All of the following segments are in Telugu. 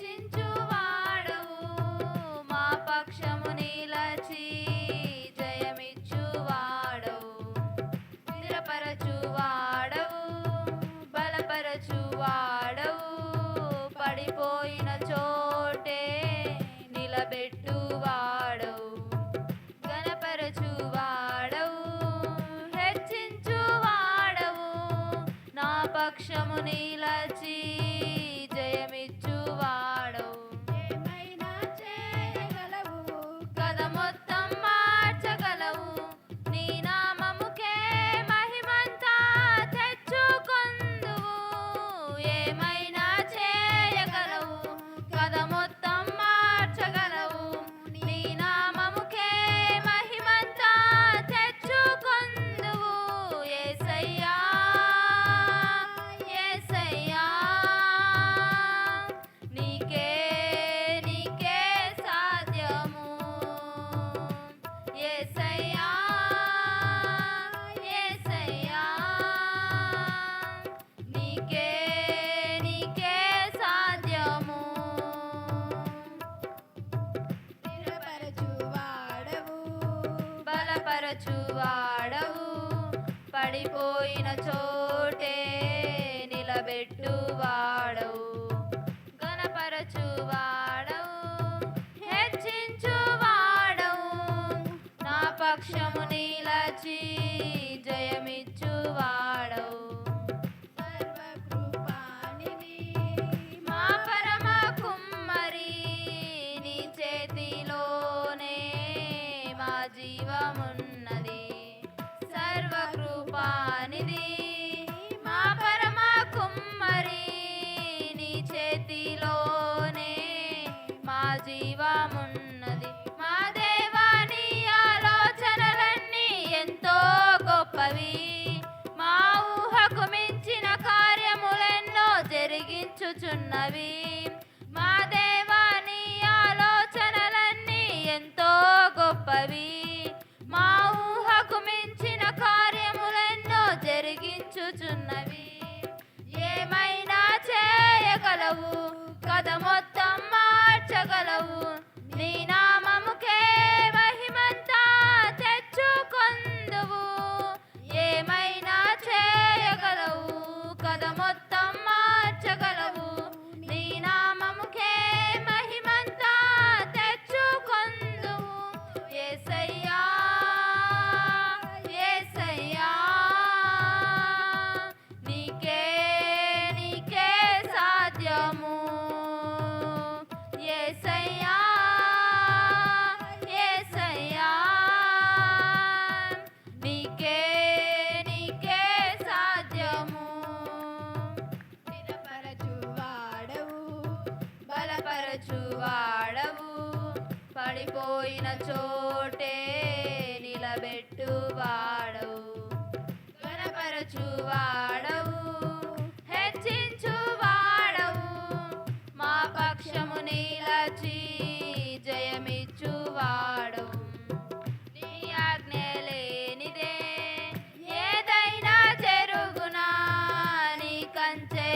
రక్షించువాడవు మా పక్షము నీలచి జయమిచ్చువాడవు. స్థిరపరచువాడవు బలపరచువాడవు. పడిపోయిన చోటే నిలబెట్టువాడవు. గణపరచువాడవు హెచ్చించువాడవు. నా పక్షము నీలచీ వాడవు. పడిపోయిన చోటే నిలబెట్టువాడవు హెచ్చించు వాడవు. నా పక్షము నీలచి జయమిచ్చు వాడవు. మా మా నీకే నీకే సాధ్యము. స్థిరపరచు వాడవు బలపరచువాడవు. పడిపోయిన చోటే నిలబెట్టు వాడవు నిలబెట్టువాడవు. గణపరచువాడవు హెచ్చించువాడవు. మా పక్షము నిలచి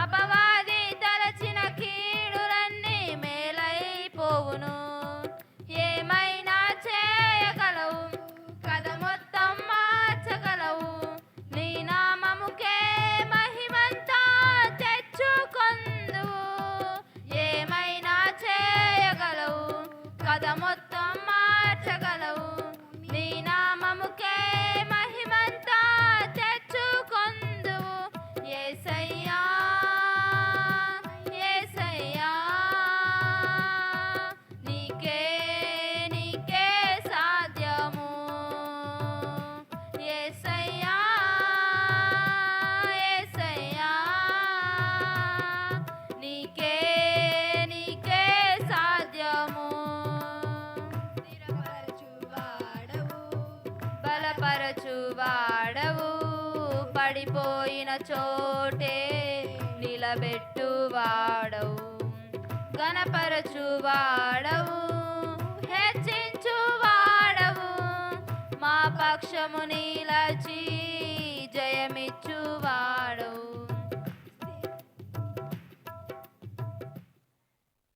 అపవాది తలచిన కీడులన్నీ మేలైపోవును. ఏమైనా చేయగలవు? కథ మొత్తం మార్చగలవు. నీ నామముకే మహిమంతా తెచ్చుకొందు ఏమైనా చేయగలవు? కథ మొత్తం పడవు పడిపోయిన చోటే నిలబెట్టు వాడవు కనపరచు వాడవు హెచ్చించు వాడవు మా పక్షము నీలచీ